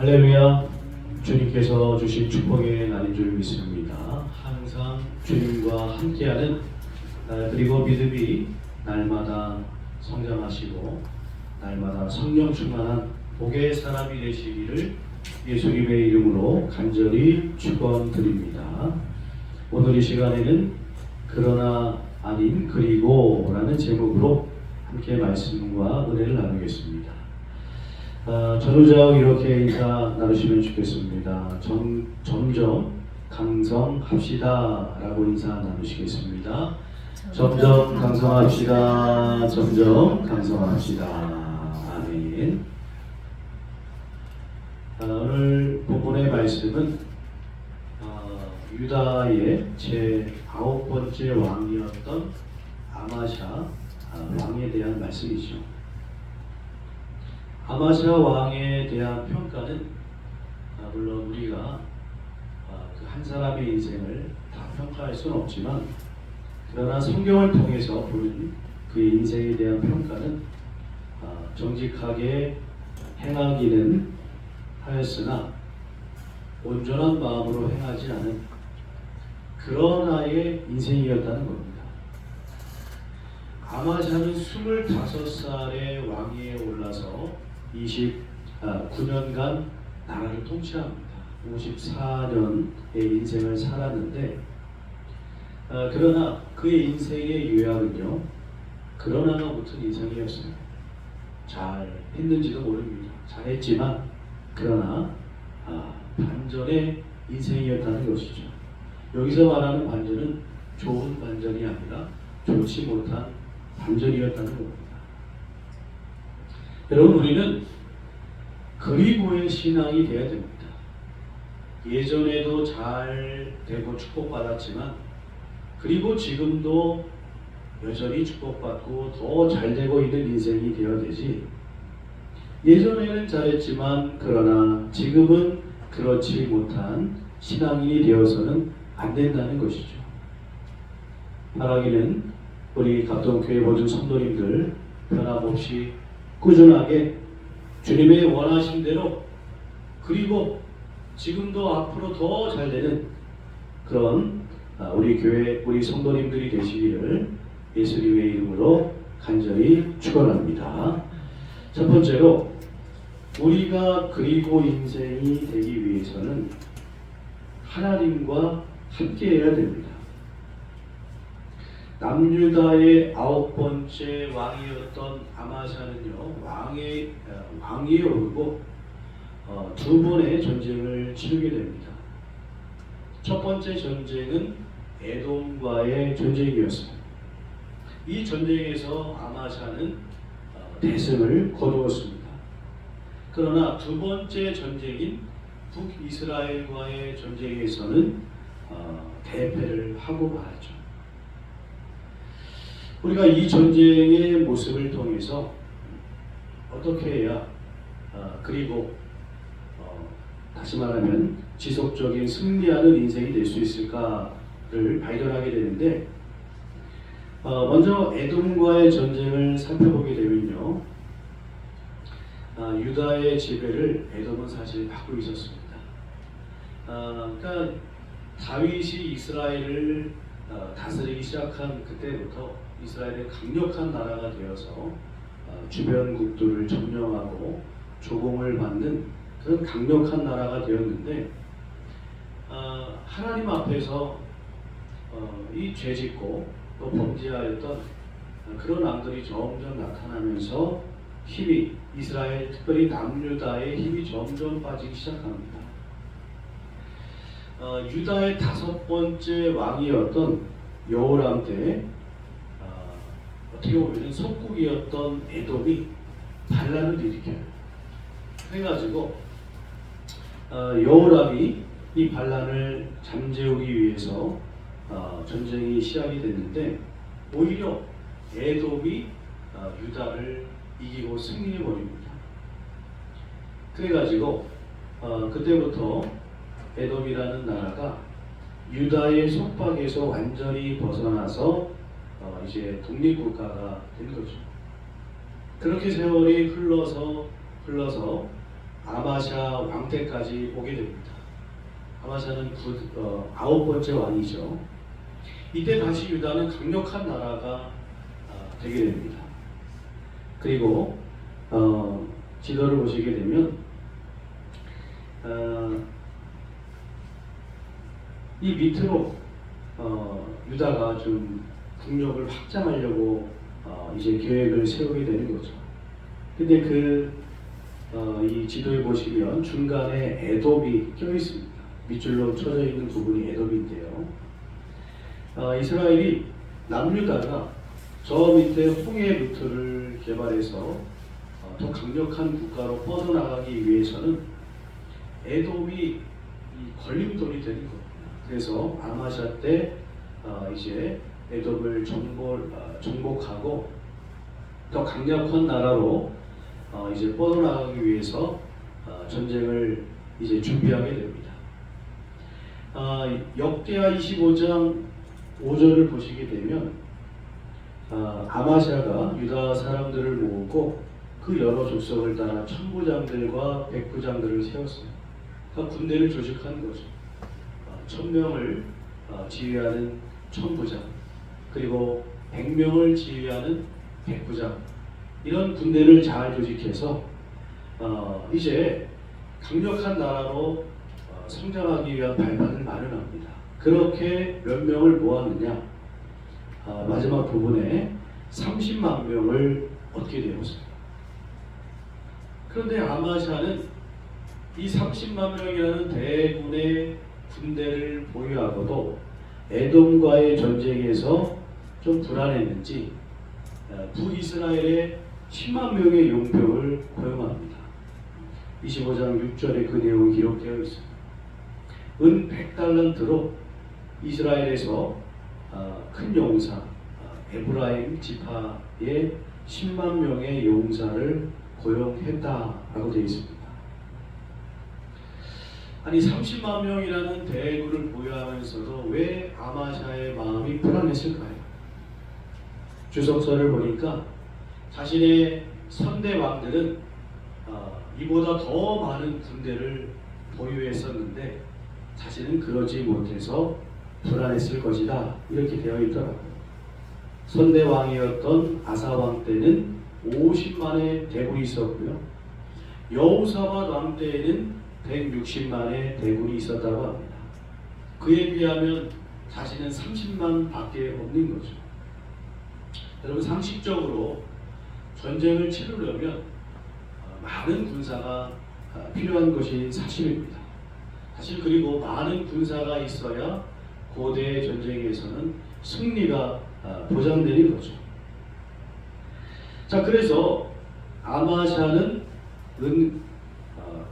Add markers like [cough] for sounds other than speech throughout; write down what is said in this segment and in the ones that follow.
할렐루야 주님께서 주신 축복의 날인 줄 믿습니다. 항상 주님과 함께하는 날 그리고 믿음이 날마다 성장하시고 날마다 성령 충만한 복의 사람이 되시기를 예수님의 이름으로 간절히 축원드립니다. 오늘 이 시간에는 그러나 아닌 그리고라는 제목으로 함께 말씀과 은혜를 나누겠습니다. 아, 전우자우 이렇게 인사 나누시면 좋겠습니다. 점, 점점 강성합시다 라고 인사 나누시겠습니다. 점점 강성합시다. 점점 강성합시다. 아멘. 아, 오늘 본문의 말씀은 아, 유다의 제 아홉 번째 왕이었던 아마샤 아, 왕에 대한 말씀이죠. 아마샤 왕에 대한 평가는 아, 물론 우리가 아, 그한 사람의 인생을 다 평가할 수는 없지만 그러나 성경을 통해서 보는 그 인생에 대한 평가는 아, 정직하게 행하기는 하였으나 온전한 마음으로 행하지 않은 그런 아이의 인생이었다는 겁니다. 아마샤는 25살의 왕위에 올라서 29년간 나라를 통치합니다. 54년의 인생을 살았는데 어, 그러나 그의 인생의 요약은요 그러나가 붙은 인생이었어요. 잘 했는지도 모릅니다. 잘했지만 그러나 아, 반전의 인생이었다는 것이죠. 여기서 말하는 반전은 좋은 반전이 아니라 좋지 못한 반전이었다는 겁니다. 여러분 우리는 그리고의 신앙이 되어야 됩니다. 예전에도 잘 되고 축복받았지만 그리고 지금도 여전히 축복받고 더 잘 되고 있는 인생이 되어야 되지 예전에는 잘했지만 그러나 지금은 그렇지 못한 신앙인이 되어서는 안 된다는 것이죠. 바라기는 우리 각동교회 모든 성도님들 변함없이 꾸준하게 주님의 원하신 대로 그리고 지금도 앞으로 더 잘 되는 그런 아, 우리 교회 우리 성도님들이 되시기를 예수님의 이름으로 간절히 축원합니다. 첫 번째로 우리가 그리고 인생이 되기 위해서는 하나님과 함께해야 됩니다. 남유다의 아홉 번째 왕이었던 아마샤는요 왕의 어, 왕위에 오르고 어, 두 번의 전쟁을 치르게 됩니다. 첫 번째 전쟁은 에돔과의 전쟁이었습니다. 이 전쟁에서 아마샤는 어, 대승을 거두었습니다. 그러나 두 번째 전쟁인 북이스라엘과의 전쟁에서는 어, 대패를 하고 말았죠. 우리가 이 전쟁의 모습을 통해서 어떻게 해야 어, 그리고 어, 다시 말하면 지속적인 승리하는 인생이 될 수 있을까를 발견하게 되는데 어, 먼저 에돔과의 전쟁을 살펴보게 되면요 아, 유다의 지배를 에돔은 사실 받고 있었습니다. 아, 그러니까 다윗이 이스라엘을 어, 다스리기 시작한 그때부터 이스라엘의 강력한 나라가 되어서 어, 주변국들을 점령하고 조공을 받는 그런 강력한 나라가 되었는데 어, 하나님 앞에서 어, 이 죄짓고 또 범죄하였던 그런 왕들이 점점 나타나면서 힘이 이스라엘 특별히 남유다의 힘이 점점 빠지기 시작합니다. 어, 유다의 다섯 번째 왕이었던 여호람 때 어, 어떻게 속국이었던 에돔이 반란을 일으켜요. 그래가지고 어, 여호람이 이 반란을 잠재우기 위해서 어, 전쟁이 시작이 됐는데 오히려 에돔이 어, 유다를 이기고 승리해 버립니다. 그래가지고 어, 그때부터 에돔이라는 나라가 유다의 속박에서 완전히 벗어나서 어, 이제 독립국가가 된 거죠. 그렇게 세월이 흘러서 흘러서 아마샤 왕 때까지 오게 됩니다. 아마샤는 구, 어, 아홉 번째 왕이죠. 이때 다시 유다는 강력한 나라가 아, 되게 됩니다. 그리고 어, 지도를 보시게 되면 어, 이 밑으로 어, 유다가 좀 국력을 확장하려고 어, 이제 계획을 세우게 되는 거죠. 근데 그, 어, 이 지도에 보시면 중간에 에돔이 껴 있습니다. 밑줄로 쳐져 있는 부분이 에돔인데요. 어, 이스라엘이 남유다가 저 밑에 홍해 루트를 개발해서 어, 더 강력한 국가로 뻗어나가기 위해서는 에돔이 이 걸림돌이 되는 겁니다. 그래서 아마샤 때 어, 이제 에돔을 정복, 어, 정복 하고 더 강력한 나라로 어, 이제 뻗어나가기 위해서 어, 전쟁을 이제 준비하게 됩니다. 어, 역대하 25장 5절을 보시게 되면 어, 아마샤가 유다 사람들을 모으고 그 여러 족속을 따라 천부장들과 백부장들을 세웠어요. 그러니까 군대를 조직한 거죠. 어, 천명을 어, 지휘하는 천부장 그리고 백명을 지휘하는 백부장 이런 군대를 잘 조직해서 어, 이제 강력한 나라로 어, 성장하기 위한 발판을 마련합니다. 그렇게 몇 명을 모았느냐? 아, 마지막 부분에 30만 명을 얻게 되었어요. 그런데 아마샤는 이 30만 명이라는 대군의 군대를 보유하고도 에돔과의 전쟁에서 좀 불안했는지 어, 북이스라엘의 10만 명의 용병을 고용합니다. 25장 6절에 그 내용이 기록되어 있습니다. 은 100달란트로 이스라엘에서 어, 큰 용사 어, 에브라임 지파의 10만 명의 용사를 고용했다라고 되어 있습니다. 아니 30만 명이라는 대군을 보유하면서도 왜 아마샤의 마음이 불안했을까요? 주석서를 보니까 자신의 선대 왕들은 어, 이보다 더 많은 군대를 보유했었는데 자신은 그러지 못해서 불안했을 것이다 이렇게 되어 있더라고요. 선대 왕이었던 아사 왕 때는 50만의 대군이 있었고요. 여우사밧 왕 때에는 160만의 대군이 있었다고 합니다. 그에 비하면 자신은 30만 밖에 없는 거죠. 여러분 상식적으로 전쟁을 치르려면 어, 많은 군사가 어, 필요한 것이 사실입니다. 사실 그리고 많은 군사가 있어야 고대 전쟁에서는 승리가 어, 보장되는 거죠. 자 그래서 아마샤는 은 어,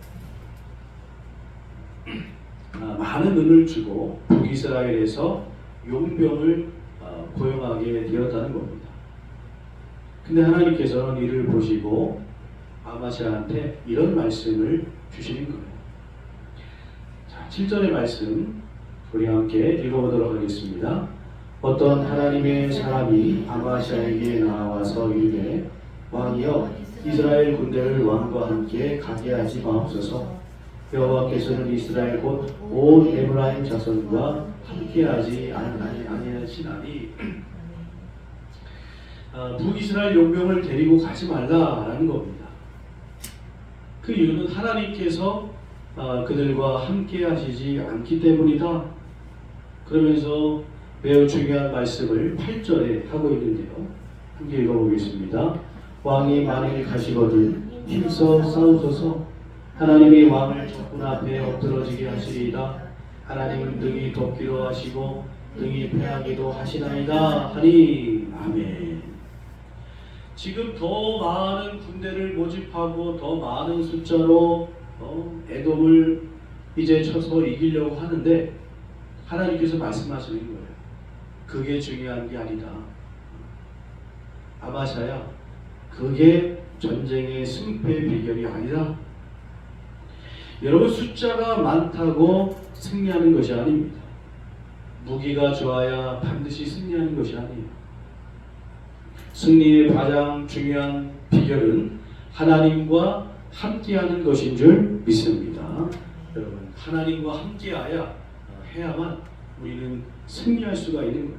아, 많은 은을 주고 북이스라엘에서 용병을 어, 고용하게 되었다는 겁니다. 근데 하나님께서는 이를 보시고 아마샤한테 이런 말씀을 주시는 거예요. 자, 7절의 말씀 우리 함께 읽어보도록 하겠습니다. 어떤 하나님의 사람이 아마샤에게 나와서 이르되 왕이여 이스라엘 군대를 왕과 함께 가게 하지 마옵소서 여호와께서는 이스라엘 곧온 에브라임 자손과 함께하지 아니- 아니하시나니 아, 북이스라엘 용병을 데리고 가지 말라라는 겁니다. 그 이유는 하나님께서 아, 그들과 함께 하시지 않기 때문이다. 그러면서 매우 중요한 말씀을 8절에 하고 있는데요. 함께 읽어보겠습니다. 왕이 만일 가시거든 힘써 싸우소서 하나님이 왕을 적군 앞에 엎드러지게 하시리이다. 하나님은 등이 덮기로 하시고 등이 패하기도 하시나이다 하니 아멘. 지금 더 많은 군대를 모집하고 더 많은 숫자로 어, 에돔을 이제 쳐서 이기려고 하는데 하나님께서 말씀하시는 거예요. 그게 중요한 게 아니다. 아마샤야, 그게 전쟁의 승패 비결이 아니다. 여러분 숫자가 많다고 승리하는 것이 아닙니다. 무기가 좋아야 반드시 승리하는 것이 아니에요. 승리의 가장 중요한 비결은 하나님과 함께하는 것인 줄 믿습니다. 여러분 하나님과 어, 해야만 우리는 승리할 수가 있는 거예요.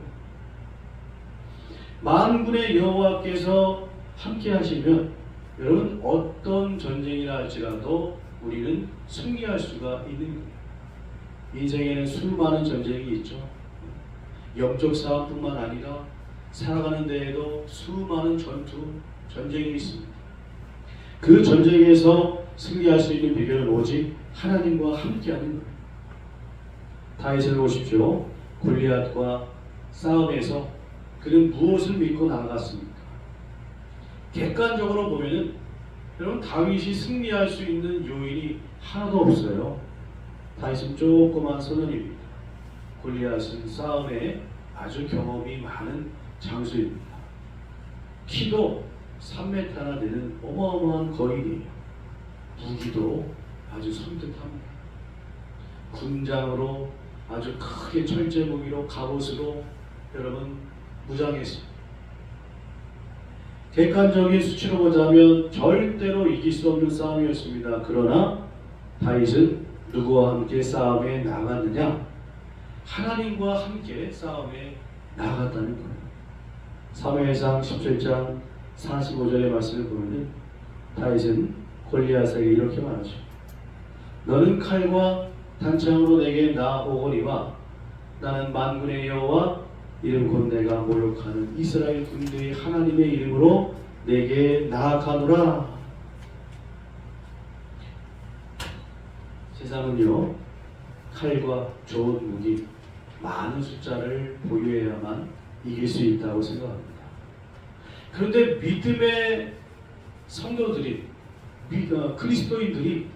만군의 여호와께서 함께하시면 여러분 어떤 전쟁이라 할지라도 우리는 승리할 수가 있는 거예요. 인생에는 수많은 전쟁이 있죠. 영적 싸움뿐만 아니라 살아가는 데에도 수많은 전투, 전쟁이 있습니다. 그 전쟁에서 승리할 수 있는 비결은 오직 하나님과 함께하는 거예요. 다윗을 보십시오. 골리앗과 싸움에서 그는 무엇을 믿고 나아갔습니까? 객관적으로 보면은 여러분 다윗이 승리할 수 있는 요인이 하나도 없어요. 다윗은 조그만 소년입니다. 골리앗은 싸움에 아주 경험이 많은 장수입니다. 키도 3m나 되는 어마어마한 거인이에요. 무기도 아주 섬뜩합니다. 군장으로 아주 크게 철제 무기로 갑옷으로 여러분 무장했습니다. 객관적인 수치로 보자면 절대로 이길 수 없는 싸움이었습니다. 그러나 다윗은 누구와 함께 싸움에 나갔느냐? 하나님과 함께 싸움에 나갔다는 거예요. 사무엘상 17장 45절의 말씀을 보면 다윗은 골리앗에게 이렇게 말하죠. 너는 칼과 단창으로 내게 나오거니와 나는 만군의 여호와 이름 곧 내가 모욕하는 이스라엘 군대의 하나님의 이름으로 내게 나아가노라. 세상은요 칼과 좋은 무기 많은 숫자를 보유해야만 이길 수 있다고 생각합니다. 그런데 믿음의 성도들이 미- 어, 그리스도인들이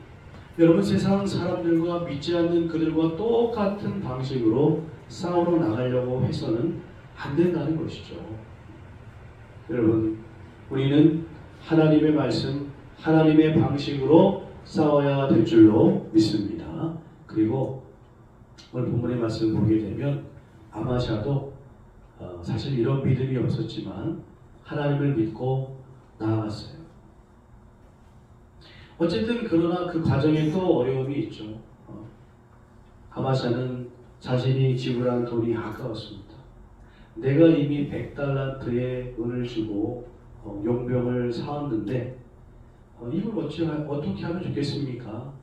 여러분 세상 사람들과 믿지 않는 그들과 똑같은 방식으로 싸우러 나가려고 해서는 안 된다는 것이죠. 여러분 우리는 하나님의 말씀, 하나님의 방식으로 싸워야 될 줄로 믿습니다. 그리고 오늘 본문의 말씀을 보게 되면 아마샤도 어, 사실 이런 믿음이 없었지만 하나님을 믿고 나아갔어요. 어쨌든 그러나 그 과정에 또 어려움이 있죠. 어, 아마샤는 자신이 지불한 돈이 아까웠습니다. 내가 이미 100달란트의 은을 주고 어, 용병을 사왔는데 어, 이걸 어찌, 하- 어떻게 하면 좋겠습니까?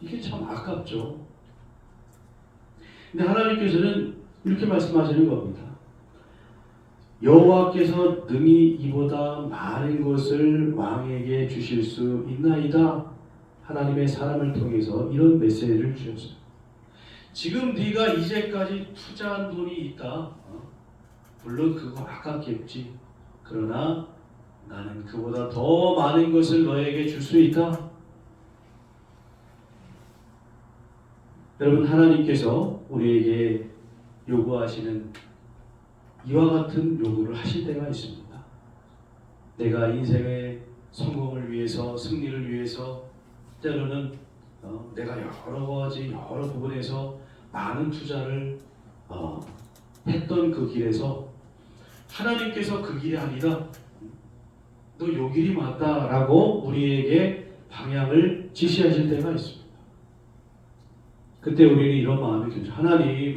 이게 참 아깝죠. 근데 하나님께서는 이렇게 말씀하시는 겁니다. 여호와께서 능히 이보다 많은 것을 왕에게 주실 수 있나이다. 하나님의 사람을 통해서 이런 메시지를 주셨어요. 지금 네가 이제까지 투자한 돈이 있다. 어? 물론 그거 아깝겠지. 그러나 나는 그보다 더 많은 것을 너에게 줄 수 있다. 여러분 하나님께서 우리에게 요구하시는 이와 같은 요구를 하실 때가 있습니다. 내가 인생의 성공을 위해서 승리를 위해서 때로는 어, 내가 여러 가지 여러 부분에서 많은 투자를 어, 했던 그 길에서 하나님께서 그 길이 아니다. 너 요 길이 맞다라고 우리에게 방향을 지시하실 때가 있습니다. 그때 우리는 이런 마음이 들죠. 하나님,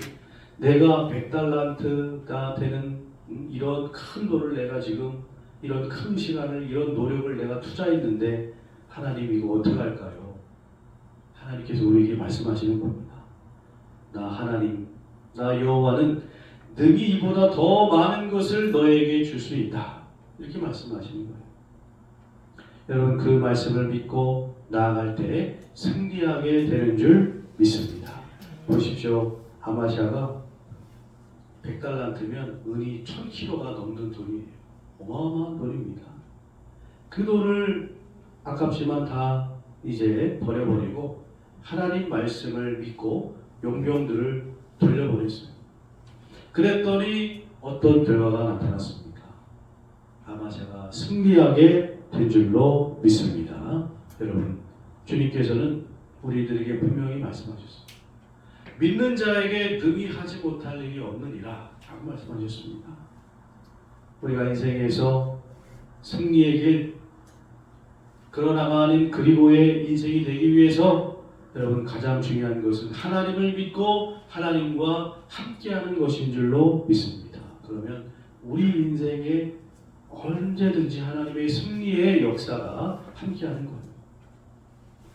내가 100달란트가 되는 음, 이런 큰 돈을 내가 지금 이런 큰 시간을 이런 노력을 내가 투자했는데 하나님 이거 어떻게 할까요? 하나님께서 우리에게 말씀하시는 겁니다. 나 하나님, 나 여호와는 능히 이보다 더 많은 것을 너에게 줄 수 있다. 이렇게 말씀하시는 거예요. 여러분 그 말씀을 믿고 나아갈 때 승리하게 되는 줄 믿습니다. 보십시오. 아마시아가 100달란트면 은이 1000kg가 넘는 돈이에요. 어마어마한 돈입니다. 그 돈을 아깝지만 다 이제 버려버리고 하나님 말씀을 믿고 용병들을 돌려보냈어요. 그랬더니 어떤 결과가 나타났습니까? 아마샤가 승리하게 된 줄로 믿습니다. 여러분, 주님께서는 우리들에게 분명히 말씀하셨습니다. 믿는 자에게 능히 하지 못할 일이 없느니라 라고 말씀하셨습니다. 우리가 인생에서 승리의 길, 그러나가는 그리고의 인생이 되기 위해서 여러분 가장 중요한 것은 하나님을 믿고 하나님과 함께하는 것인 줄로 믿습니다. 그러면 우리 인생에 언제든지 하나님의 승리의 역사가 함께하는 거예요.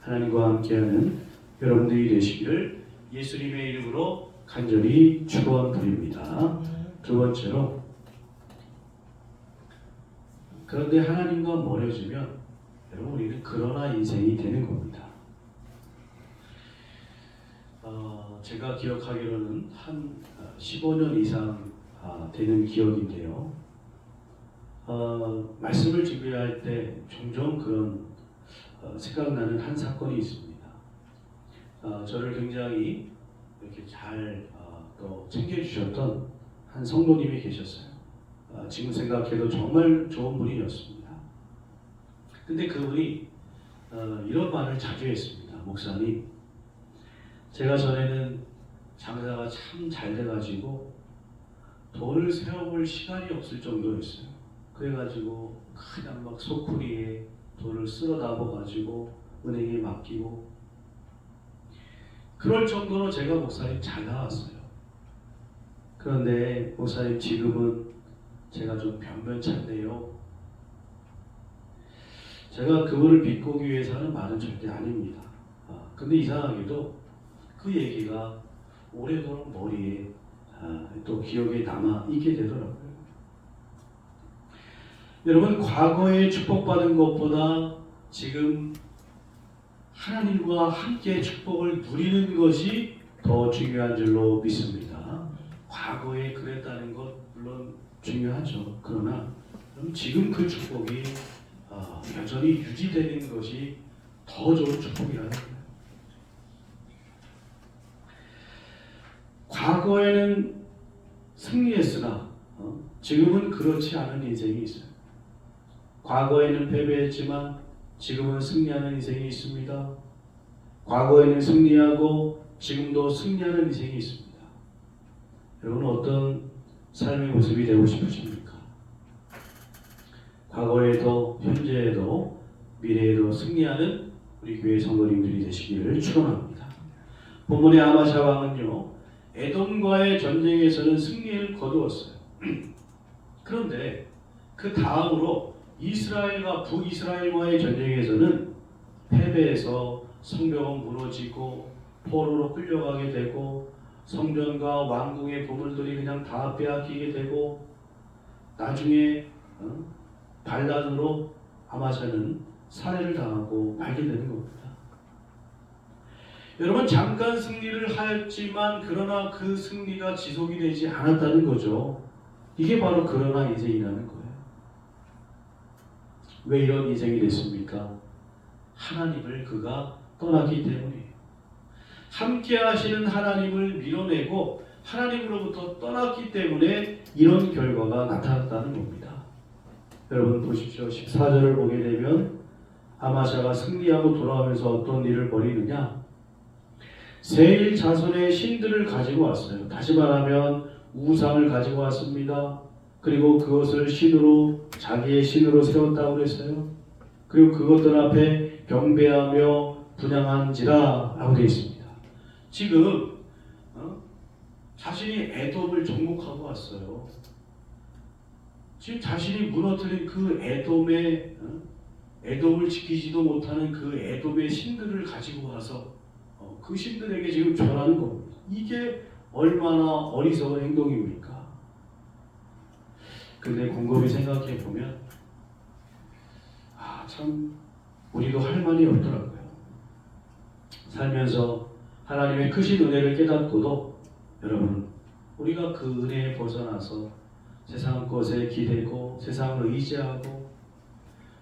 하나님과 함께하는 여러분들이 되시기를 예수님의 이름으로 간절히 축원드립니다. 두 번째로 그런데 하나님과 멀어지면 여러분 우리는 그러나 인생이 되는 겁니다. 어, 제가 기억하기로는 한 15년 이상 아, 되는 기억인데요. 어, 말씀을 준비할 때 종종 그런 어, 생각나는 한 사건이 있습니다. 어, 저를 굉장히 이렇게 잘 어, 또 챙겨주셨던 한 성도님이 계셨어요. 어, 지금 생각해도 정말 좋은 분이었습니다. 근데 그분이 어, 이런 말을 자주 했습니다. 목사님, 제가 전에는 장사가 참 잘 돼가지고 돈을 세어볼 시간이 없을 정도였어요. 그래가지고 그냥 막 소쿠리에 돈을 쓸어 담아가지고 은행에 맡기고 그럴 정도로 제가 목사님 잘 나왔어요. 그런데 목사님 지금은 제가 좀 변변찮네요. 제가 그분을 비꼬기 위해서 하는 말은 절대 아닙니다. 아, 근데 이상하게도 그 얘기가 오래도록 머리에 아, 또 기억에 남아 있게 되더라고요. 여러분 과거에 축복받은 것보다 지금 하나님과 함께 축복을 누리는 것이 더 중요한 줄로 믿습니다. 과거에 그랬다는 것 물론 중요하죠. 그러나 지금 그 축복이 아, 여전히 유지되는 것이 더 좋은 축복이라는. 과거에는 승리했으나 어, 지금은 그렇지 않은 인생이 있어요. 과거에는 패배했지만 지금은 승리하는 인생이 있습니다. 과거에는 승리하고 지금도 승리하는 인생이 있습니다. 여러분 어떤 삶의 모습이 되고 싶으십니까? 과거에도 현재에도 미래에도 승리하는 우리 교회 성도님들이 되시기를 축원합니다. 본문의 아마샤 왕은요 에돔과의 전쟁에서는 승리를 거두었어요. [clears throat] 그런데 그 다음으로 이스라엘과 북이스라엘과의 전쟁에서는 패배해서 성벽은 무너지고 포로로 끌려가게 되고 성전과 왕궁의 보물들이 그냥 다 빼앗기게 되고 나중에 어? 반란으로 아마샤는 살해를 당하고 발견되는 겁니다. 여러분 잠깐 승리를 하였지만 그러나 그 승리가 지속이 되지 않았다는 거죠. 이게 바로 그러나 인생이라는 거예요. 왜 이런 인생이 됐습니까? 하나님을 그가 떠났기 때문이에요. 함께 하시는 하나님을 밀어내고 하나님으로부터 떠났기 때문에 이런 결과가 나타났다는 겁니다. 여러분 보십시오. 14절을 보게 되면 아마샤가 승리하고 돌아오면서 어떤 일을 벌이느냐? 세일 자손의 신들을 가지고 왔어요. 다시 말하면 우상을 가지고 왔습니다. 그리고 그것을 신으로 자기의 신으로 세웠다고 그랬어요. 그리고 그것들 앞에 경배하며 분양한지라 라고 되어 있습니다. 지금 어? 자신이 애돔을 정복하고 왔어요. 지금 자신이 무너뜨린 그 애돔의 어? 애돔을 지키지도 못하는 그 애돔의 신들을 가지고 와서 어, 그 신들에게 지금 절하는 겁니다. 이게 얼마나 어리석은 행동입니까? 근데 곰곰이 생각해 보면 아 참 우리도 할 말이 없더라고요. 살면서 하나님의 크신 은혜를 깨닫고도 여러분 우리가 그 은혜에 벗어나서 세상 것에 기대고 세상을 의지하고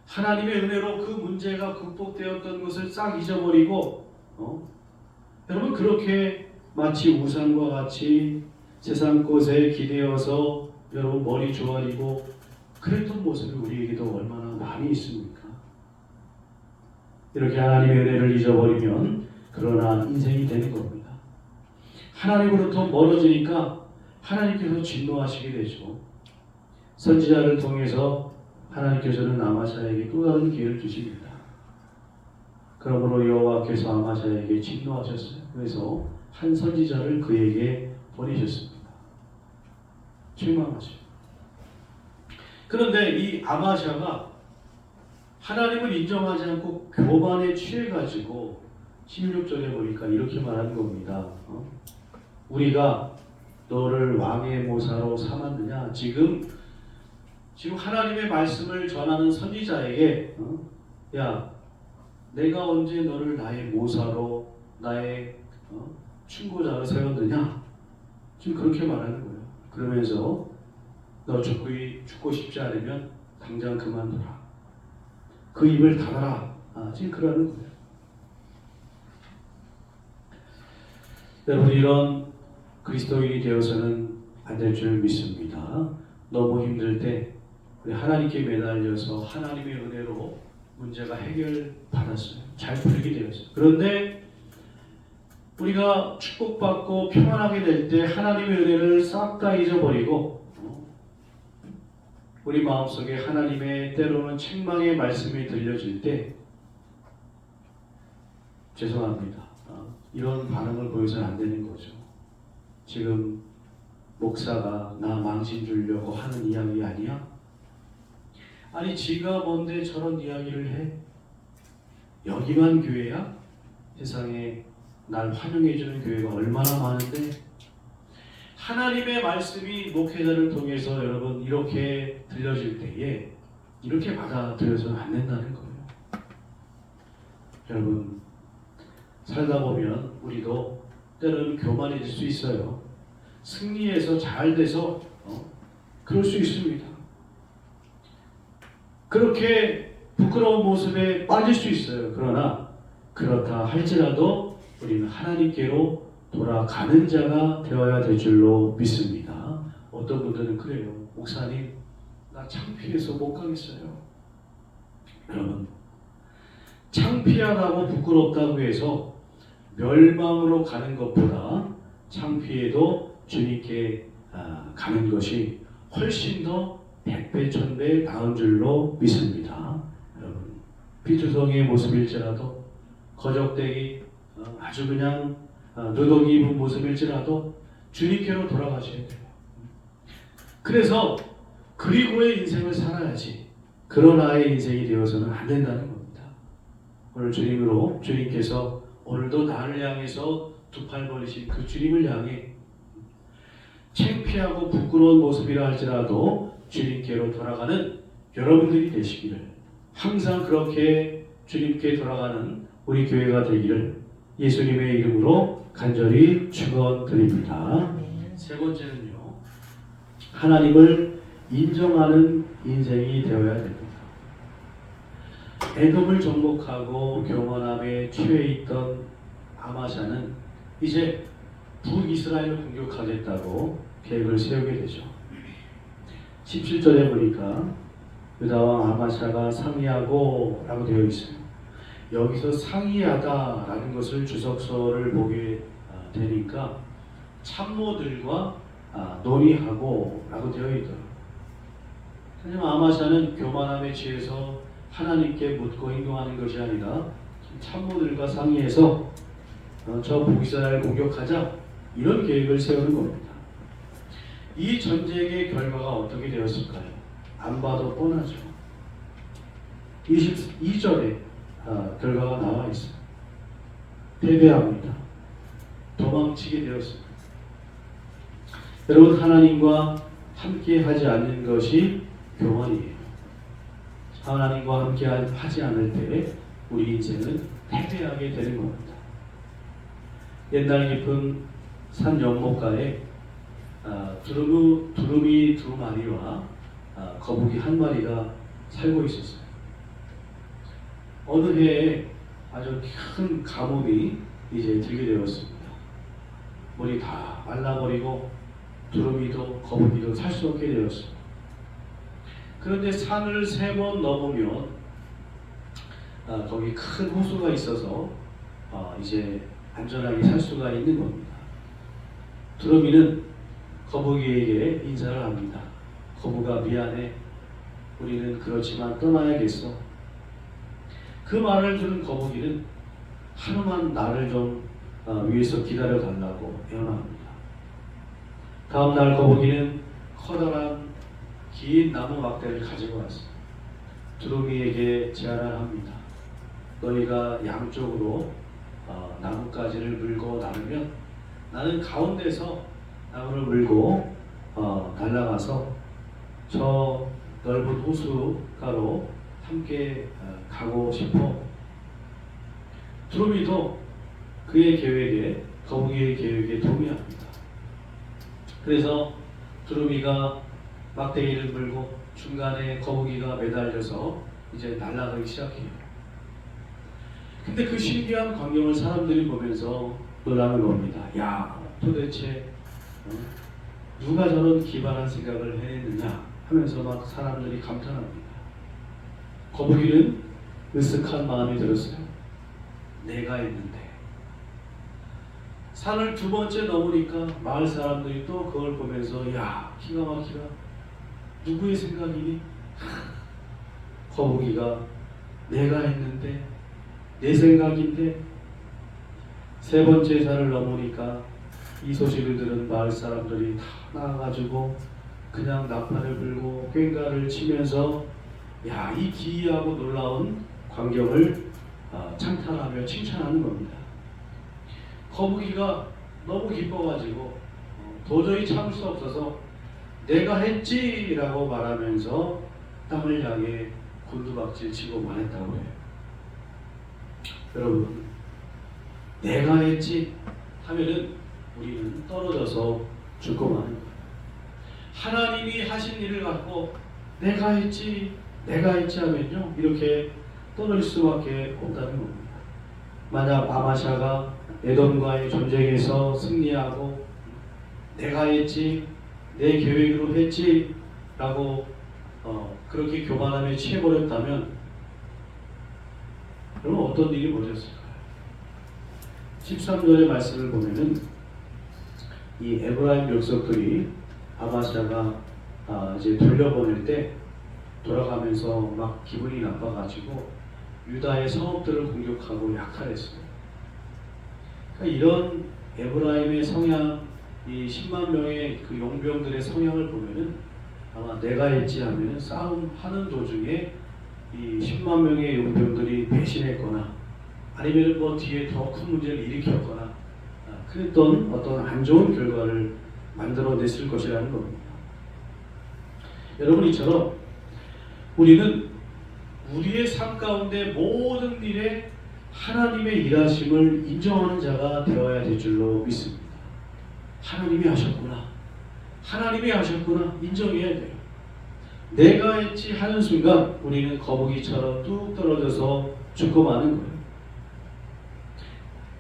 하나님의 은혜로 그 문제가 극복되었던 것을 싹 잊어버리고 어? 여러분 그렇게 마치 우상과 같이 세상 것에 기대어서 여러분 머리 조아리고 그랬던 모습이 우리에게도 얼마나 많이 있습니까? 이렇게 하나님의 은혜를 잊어버리면 그러나 인생이 되는 겁니다. 하나님으로부터 멀어지니까 하나님께서 진노하시게 되죠. 선지자를 통해서 하나님께서는 아마샤에게 또 다른 기회를 주십니다. 그러므로 여호와께서 아마샤에게 진노하셨어요. 그래서 한 선지자를 그에게 보내셨습니다. 실망하죠. 그런데 이 아마샤가 하나님을 인정하지 않고 교만에 취해가지고 16절에 보니까 이렇게 말하는 겁니다. 어? 우리가 너를 왕의 모사로 삼았느냐? 지금 지금 하나님의 말씀을 전하는 선지자에게 어? 야 내가 언제 너를 나의 모사로 나의 어? 충고자로 세웠느냐? 지금 그렇게 말하는. 그러면서 너 죽고, 죽고 싶지 않으면 당장 그만둬라. 그 입을 닫아라. 아, 지금 그러는 거예요. 여러분 이런 그리스도인이 되어서는 안 될 줄 믿습니다. 너무 힘들 때 우리 하나님께 매달려서 하나님의 은혜로 문제가 해결받았어요. 잘 풀리게 되었어요. 그런데 우리가 축복받고 평안하게 될 때 하나님의 은혜를 싹 다 잊어버리고 어? 우리 마음속에 하나님의 때로는 책망의 말씀이 들려질 때 죄송합니다. 어, 이런 반응을 보여서는 안 되는 거죠. 지금 목사가 나 망신 주려고 하는 이야기 아니야? 아니 지가 뭔데 저런 이야기를 해? 여기만 교회야? 세상에 날 환영해주는 교회가 얼마나 많은데 하나님의 말씀이 목회자를 통해서 여러분 이렇게 들려질 때에 이렇게 받아들여서는 안 된다는 거예요. 여러분 살다 보면 우리도 때로는 교만해질 수 있어요. 승리해서 잘 돼서 어? 그럴 수 있습니다. 그렇게 부끄러운 모습에 빠질 수 있어요. 그러나 그렇다 할지라도 우리는 하나님께로 돌아가는 자가 되어야 될 줄로 믿습니다. 어떤 분들은 그래요. 목사님, 나 창피해서 못 가겠어요. 여러분, 창피하다고 부끄럽다고 해서 멸망으로 가는 것보다 창피해도 주님께 아, 가는 것이 훨씬 더 백배 천배 나은 줄로 믿습니다. 여러분 피투성이의 모습일지라도 거적대기 어, 아주 그냥 어, 누더기 입은 모습일지라도 주님께로 돌아가셔야 돼요. 그래서 그리고의 인생을 살아야지 그런 나의 인생이 되어서는 안 된다는 겁니다. 오늘 주님으로 주님께서 오늘도 나를 향해서 두 팔 벌리신 그 주님을 향해 창피하고 부끄러운 모습이라 할지라도 주님께로 돌아가는 여러분들이 되시기를 항상 그렇게 주님께 돌아가는 우리 교회가 되기를 예수님의 이름으로 간절히 축원드립니다. 세 번째는요. 하나님을 인정하는 인생이 되어야 됩니다. 애돔을 정복하고 교만함에 취해 있던 아마샤는 이제 북이스라엘을 공격하겠다고 계획을 세우게 되죠. 17절에 보니까 유다왕 아마샤가 상의하고 라고 되어 있어요. 여기서 상의하다라는 것을 주석서를 보게 아, 되니까 참모들과 아, 논의하고 라고 되어 있더라고요. 하지만 아마샤는 교만함에 취해서 하나님께 묻고 행동하는 것이 아니라 참모들과 상의해서 어, 저 북이스라엘 공격하자 이런 계획을 세우는 겁니다. 이 전쟁의 결과가 어떻게 되었을까요? 안 봐도 뻔하죠. 22절에 어, 결과가 나와 있어요. 패배합니다. 도망치게 되었습니다. 여러분 하나님과 함께 하지 않는 것이 교만이에요. 하나님과 함께 하지 않을 때 우리 인생은 패배하게 되는 겁니다. 옛날 깊은 산 연못가에 아, 두루미, 두루미 두 마리와 아, 거북이 한 마리가 살고 있었어요. 어느 해에 아주 큰 가뭄이 이제 들게 되었습니다. 물이 다 말라버리고 두루미도 거북이도 살 수 없게 되었습니다. 그런데 산을 세 번 넘으면 아, 거기 큰 호수가 있어서 아, 이제 안전하게 살 수가 있는 겁니다. 두루미는 거북이에게 인사를 합니다. 거북아 미안해. 우리는 그렇지만 떠나야겠어. 그 말을 들은 거북이는 하루만 나를 좀 어, 위해서 기다려 달라고 애원합니다. 다음 날 거북이는 커다란 긴 나무 막대를 가지고 왔습니다. 두루미에게 제안을 합니다. 너희가 양쪽으로 어, 나뭇가지를 물고 나르면 나는 가운데서 나무를 물고 어, 날아가서 저 넓은 호수가로 함께 어, 가고 싶어. 두루미도 그의 계획에 거북이의 계획에 동의합니다. 그래서 두루미가 막대기를 물고 중간에 거북이가 매달려서 이제 날아가기 시작해요. 근데 그 신기한 광경을 사람들이 보면서 놀라는 겁니다. 야, 도대체 어? 누가 저런 기발한 생각을 해냈느냐 하면서 막 사람들이 감탄합니다. 거북이는 으쓱한 마음이 들었어요. 내가 있는데. 산을 두 번째 넘으니까 마을 사람들이 또 그걸 보면서 야 기가 막히다. 누구의 생각이니? [laughs] 거북이가 내가 했는데 내 생각인데 세 번째 산을 넘으니까 이 소식을 들은 마을 사람들이 다 나와가지고 그냥 나팔을 불고 꽹가를 치면서 야 이 기이하고 놀라운 광경을 아, 찬탄하며 칭찬하는 겁니다. 거북이가 너무 기뻐가지고 어, 도저히 참을 수 없어서 내가 했지라고 말하면서 땅을 향해 곤두박질 치고 말했다고 해요. 여러분, 내가 했지 하면은 우리는 떨어져서 죽고 마는 거예요. 하나님이 하신 일을 갖고 내가 했지, 내가 했지 하면요 이렇게 떠날 수밖에 없다는 겁니다. 만약 아마샤가 에돔과의 전쟁에서 승리하고 내가 했지, 내 계획으로 했지라고 어, 그렇게 교만함에 취해버렸다면 그러면 어떤 일이 벌어졌을까요? 13절의 말씀을 보면은 이 에브라임 족속들이 아마샤가 아, 이제 돌려보낼 때 돌아가면서 막 기분이 나빠가지고 유다의 성읍들을 공격하고 약탈했어요. 그러니까 이런 에브라임의 성향, 이 10만 명의 그 용병들의 성향을 보면은 아마 내가 했지 하면은 싸움하는 도중에 이 10만 명의 용병들이 배신했거나 아니면 뭐 뒤에 더 큰 문제를 일으켰거나 아, 그랬던 어떤 안 좋은 결과를 만들어냈을 것이라는 겁니다. 여러분 이처럼 우리는 우리의 삶 가운데 모든 일에 하나님의 일하심을 인정하는 자가 되어야 될 줄로 믿습니다. 하나님이 하셨구나. 하나님이 하셨구나. 인정해야 돼요. 내가 했지 하는 순간 우리는 거북이처럼 뚝 떨어져서 죽고 마는 거예요.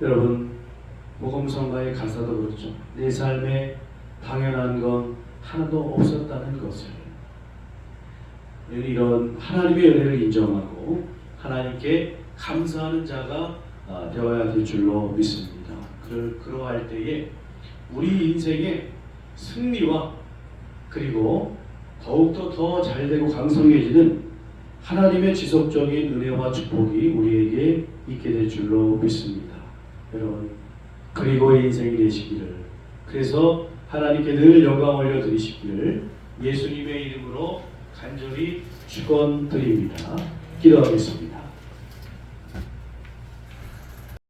여러분, 복음성가의 가사도 그렇죠. 내 삶에 당연한 건 하나도 없었다는 것을 이런 하나님의 은혜를 인정하고 하나님께 감사하는 자가 아, 되어야 될 줄로 믿습니다. 그러할 때에 우리 인생의 승리와 그리고 더욱더 더 잘되고 강성해지는 하나님의 지속적인 은혜와 축복이 우리에게 있게 될 줄로 믿습니다. 여러분 그리고의 인생이 되시기를 그래서 하나님께 늘 영광 올려 드리시기를 예수님의 이름으로 간절히 축원드립니다. 기도하겠습니다.